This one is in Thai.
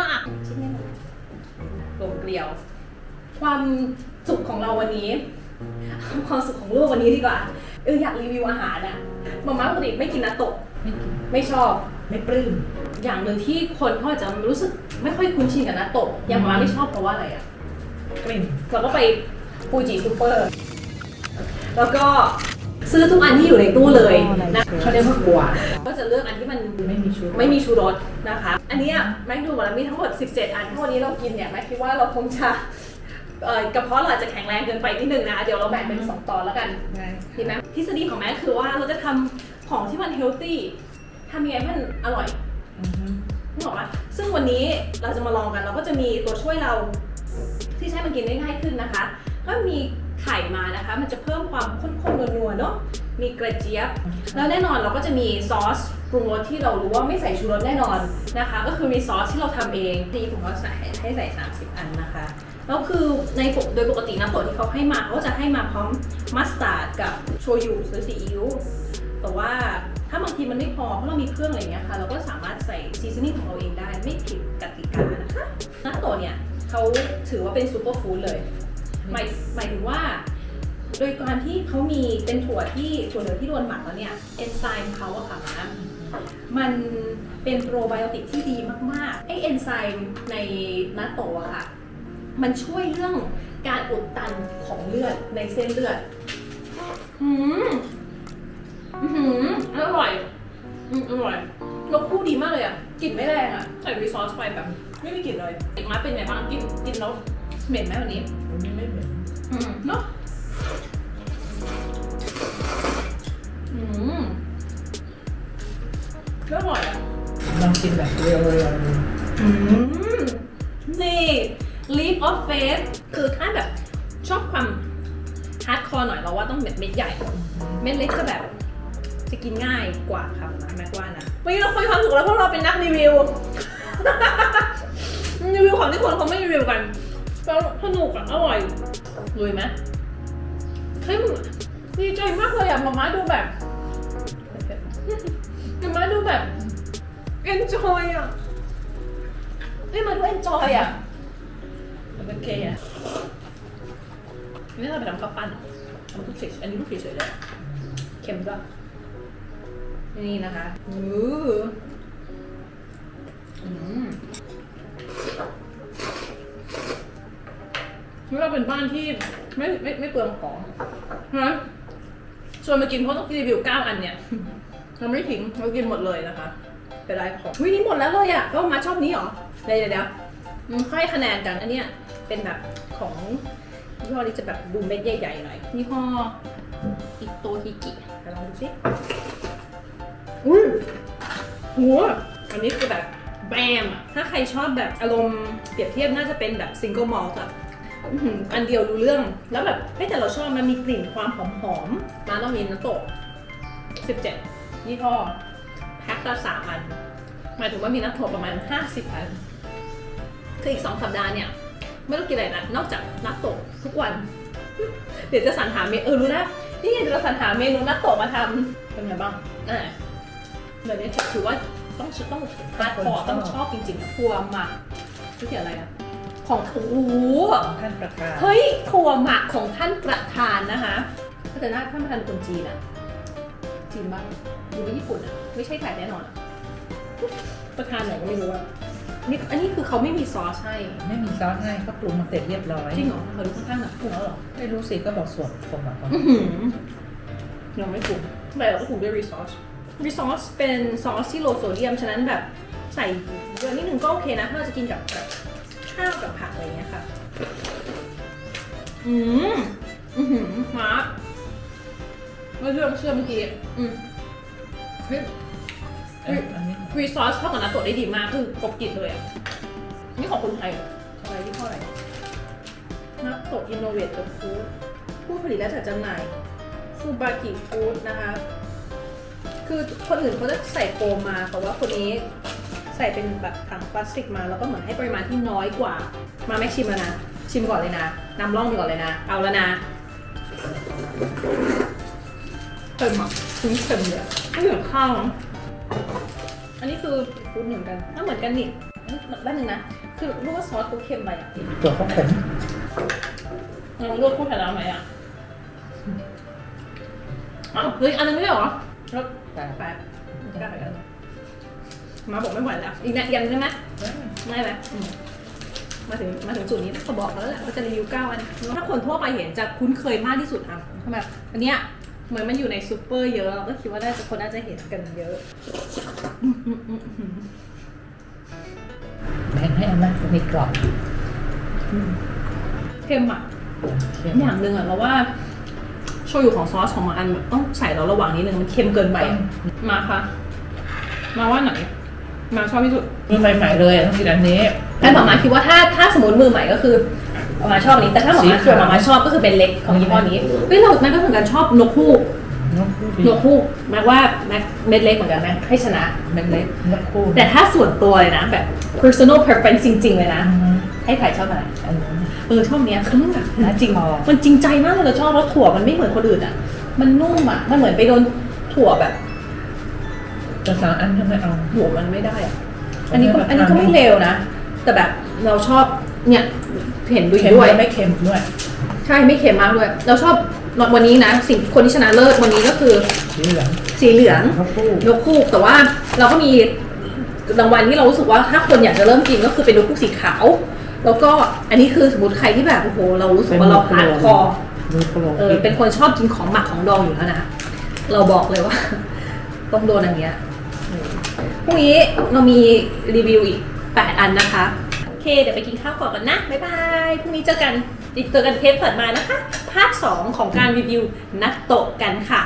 มากชิ้นนี้มันลงเกลียว ความสุขของเราวันนี้ ความสุขของลูกวันนี้ดีกว่า เอออยากรีวิวอาหารอะมาม่าปกติไม่กินนาโตะไม่กินไม่ชอบไม่ปลื้มอย่างหนึ่งที่คนเขาอาจจะรู้สึกไม่ค่อยคุ้นชินกับนาโตะอย่างมาม่าไม่ชอบเพราะว่าอะไรอะกลิ่นเราก็ไปฟูจิซูเปอร์ แล้วก็ซื้อทุกอันที่อยู่ในตู้เลยนะเขาเรียกว่ากลัวก็จะ ชูรสไม่มีชูรสนะคะ อันเนี้ยแม็กดูมาแล้วมีทั้งหมด 17 อันถ้าวันนี้เรากินเนี่ยแม็กคิดว่าเราคงจะเอ่อกระเพาะเราอาจจะแข็งแรงเกินไปนิดนึงนะ เดี๋ยวเราแบ่งเป็น 2 ตอนแล้วกันได้ดีไหมทฤษฎีของแม็กคือว่าเราจะทำของที่มันเฮลตี้ทำยังไงให้มันอร่อยอือฮึนึกออกปะซึ่งวันนี้เราจะมาลองกัน เราก็จะมีตัวช่วยเราที่ใช้มันกินได้ง่ายขึ้นนะคะ ก็มี ไข่มานะคะ มันจะเพิ่มความข้นๆนัวๆเนาะมีกระเจี๊ยบ แล้วแน่นอนเราก็จะมีซอสปรุงรสที่เรารู้ว่าไม่ใส่ชูรสแน่นอนนะคะ ก็คือมีซอสที่เราทำเองที่ผมก็ใส่ให้ใส่ 30 อันนะคะแล้วคือในปกโดยปกตินะตัวที่เขาให้มาเขาจะให้มาพร้อมมัสตาร์ดกับโชยุหรือซีอิ๊วแต่ว่าถ้าบางทีมันไม่พอเพราะเรามีเครื่องอะไรเงี้ยค่ะ เราก็สามารถใส่ซีซันนิ่งของเราเองได้ไม่ผิดกติกานะคะนัตโตเนี่ยเขาถือว่าเป็นซูเปอร์ฟู้ดเลย หมายหมายถึงว่า โดยการที่เขามีเป็นถั่วที่ถั่วเหลืองที่โดนหมักแล้วเนี่ยเอนไซม์เขาอะค่ะนะมันเป็นโปรไบโอติกที่ดีมากๆไอเอนไซม์ในนัตโตะอะค่ะ มันช่วยเรื่องการอุดตันของเลือดในเส้นเลือด อืมอือหืออร่อยอืมอร่อยรสคู่ดีมากเลยอะกลิ่นไม่แรงอะ ใส่รีซอสไปแบบ ไม่มีกลิ่นเลยอีกมาเป็นไงบ้างกินกินแล้ว เหม็นไหมวันนี้อันนี้ไม่เหม็นอืมเนาะอืมก็อร่อยอะลองกินแบบเรียวๆเลยอืมนี่ leap of faith คือถ้าแบบชอบความฮาร์ดคอร์หน่อยเราว่าต้องแบบเม็ดใหญ่ เม็ดเล็กจะแบบ จะกินง่ายกว่าค่ะนะแม็กว่านะวันนี้เราคุยความสุขแล้วพวกเราเป็นนักรีวิวรีวิวของที่คนเขาไม่รีวิวกัน ก็สนุกอะอร่อยลุยไหมเฮ้ยดีใจมากเลยอะมาม่าดูแบบมาม่าดูแบบ enjoy อะเฮ้ยมาดู enjoy อะมันเป็นเคอะนี่เราไปทำข้าวปั้นทำลูกเฉยอันนี้ลูกเฉยๆเลยเค็มด้วยนี่นะคะ อืออืม นี่เราเป็นบ้านที่ไม่ไม่ไม่เปลืองของนะชวนมากินเพราะต้องรีวิวเก้าอันเนี่ยเราไม่ทิ้งเรากินหมดเลยนะคะไปได้ของวินี่หมดแล้วเลยอะก็มาชอบนี้เหรอเดี๋ยวเดี๋ยวเดี๋ยคะแนนกันอันเนี้ยเป็นแบบของยี่ห้อนี้จะแบบดูเม็ดใหญ่ๆหน่อยยี่ห้ออิโตฮิกิลองดูสิอุ้ยหัวอันนี้คือแบบแบมถ้าใครชอบแบบอารมณ์เปรียบเทียบน่าจะเป็นแบบซิงเกิลมอลต์อะ อื้อหืออันเดียวรู้เรื่อง แล้วแบบไม่แต่เราชอบมันมีกลิ่นความหอมหอมๆร้านเรามีน้ำโตะ17ยี่ห้อแพ็คละสามอัน หมายถึงว่ามีน้ำโตะประมาณ50อัน คืออีก2สัปดาห์เนี่ย ไม่ต้องกินอะไรนะนอกจากนัตโตะทุกวัน เดี๋ยวจะสรรหาเมนูเออรู้แล้วนี่ไงเดี๋ยวจะสรรหาเมนูนัตโตะมาทำเป็นไงบ้าง อ่าเดี๋ยวนี้ถือว่าต้องต้องฮาร์ดคอร์ต้องชอบจริงๆถั่วหมักชื่อเขียนอะไรอะ ของโอ้โหของท่านประธานเฮ้ยถั่วหมักของท่านประธานนะคะแต่หน้าท่านประธานเป็นคนจีนอะจีนบ้างหรือว่าญี่ปุ่นอะไม่ใช่ไทยแน่นอนอะประธานไหนก็ไม่รู้อะนี่อันนี้คือเขาไม่มีซอสให้ไม่มีซอสให้ก็ปรุงมาเสร็จเรียบร้อยจริงเหรอเขาดูข้างๆหนักปรุงแล้วเหรอไม่รู้สิก็บอกส่วนผมแบบว่าอื้อหือยังไม่ปรุงแต่เราก็ปรุงด้วยรีซอสรีซอสเป็นซอสที่โลโซเดียมฉะนั้นแบบใส่เยอะนิดนึงก็โอเคนะถ้าเราจะกินกับแบบ ข้าวกับผักอะไรเงี้ยค่ะ อืมอือหือมาร์คไม่เชื่อไม่เชื่อเมื่อกี้อืมเฮ้ยเอ้ยอันนี้รีซอสเข้ากับนาโตะได้ดีมากคือกบกลินเลยอะ นี่ของคนไทยเหรออะไรที่ข้ออะไรนาโตะอินโนเวทกับฟู้ดผู้ผลิตและจัดจำหน่ายฟูบากิฟู้ดนะคะ คือคนอื่นเขาจะใส่โฟมมาแต่ว่าคนนี้ ใส่เป็นแบบถังพลาสติกมาแล้วก็เหมือนให้ปริมาณที่น้อยกว่า มาแม่ชิมแล้วนะ ชิมก่อนเลยนะนำร่องไปก่อนเลยนะ เอาแล้วนะเค็มอะคุ้นเค็มเลยอะไม่เหมือนข้าวนะอันนี้คือฟู้ดเหมือนกันน่าเหมือนกันนี่แป๊บนึงนะ คือรู้ว่าซอสเขาเค็มไปอะตัวเขาขมลองเลือกคู่แถวไหมอะอ้าวเฮ้ยอันนึงไม่ได้เหรอแล้วแต่แปดกล้าไปกัน มาบอกไม่ไหวแล้วอีกนะยังได้ไหมไม่ไหมอืมมาถึงมาถึงจุดนี้ก็บอกแล้วแหละว่าจะรีวิวเก้าอัน ถ้าคนทั่วไปเห็นจะคุ้นเคยมากที่สุดอะแบบอันเนี้ยเหมือนมันอยู่ในซูเปอร์เยอะเราก็คิดว่าน่าจะคนน่าจะเห็นกันเยอะแบ่งให้เอาไหมจะมีกรอบเค็มอะเค็มอย่างหนึ่งอะเราว่าโชยุของซอสของบางอันแบบต้องใส่เราระหว่างนิดนึงมันเค็มเกินไปอะมาค่ะ มาว่าไหน มาชอบที่สุดมือใหม่ๆเลยต้องกินอันนี้แต่หมามาคิดว่าถ้าถ้าสมมติมือใหม่ก็คือหมามาชอบอันนี้แต่ถ้าหมามาสีส่วนขาวหมามาชอบก็คือเป็นเล็กของยี่ห้อนี้เฮ้ยเราแม็กก็เหมือนกันชอบนกคู่นกคู่ดีนกคู่แม็กว่าแม็กเม็ดเล็กเหมือนกันแม็กให้ชนะเม็ดเล็กนกคู่แต่ถ้าส่วนตัวเลยนะแบบ personal preference จริง ๆ เลยนะอืมให้ใครชอบอะไรอันนี้เออชอบเนี้ยคือมันแบบนะจริงอ๋อมันจริงใจมากเลยเราชอบแล้วถั่วมันไม่เหมือนคนอื่นอะ มันนุ่มอะมันเหมือนไปโดนถั่วแบบ จะสองอันทำไมเอาหัวมันไม่ได้อะอันนี้ก็อันนี้ก็ไม่เลวนะ แต่แบบเราชอบเนี่ยเห็นด้วยเค็มด้วยและไม่เค็มด้วย ใช่ไม่เค็มมากด้วย เราชอบวันนี้นะสิ่งคนที่ชนะเลิศวันนี้ก็คือสีเหลืองสีเหลืองนกคู่นกคู่แต่ว่าเราก็มีรางวัลที่เรารู้สึกว่าถ้าคนอยากจะเริ่มกินก็คือเป็นนกคู่สีขาว แล้วก็อันนี้คือสมมติใครที่แบบโอ้โหเรารู้สึกว่าเราฮาร์ดคอร์มือโปรเออเป็นคนชอบกินของหมักของดองอยู่แล้วนะเราบอกเลยว่า ต้องโดนอันเนี้ยพรุ่งนี้เรามีรีวิวอีก 8 อันนะคะ โอเค เดี๋ยวไปกินข้าวก่อนกันนะ บ๊ายบาย พรุ่งนี้เจอกันเจอกันเทปเปิดมานะคะ ภาค 2 ของการรีวิวนัตโตะกันค่ะ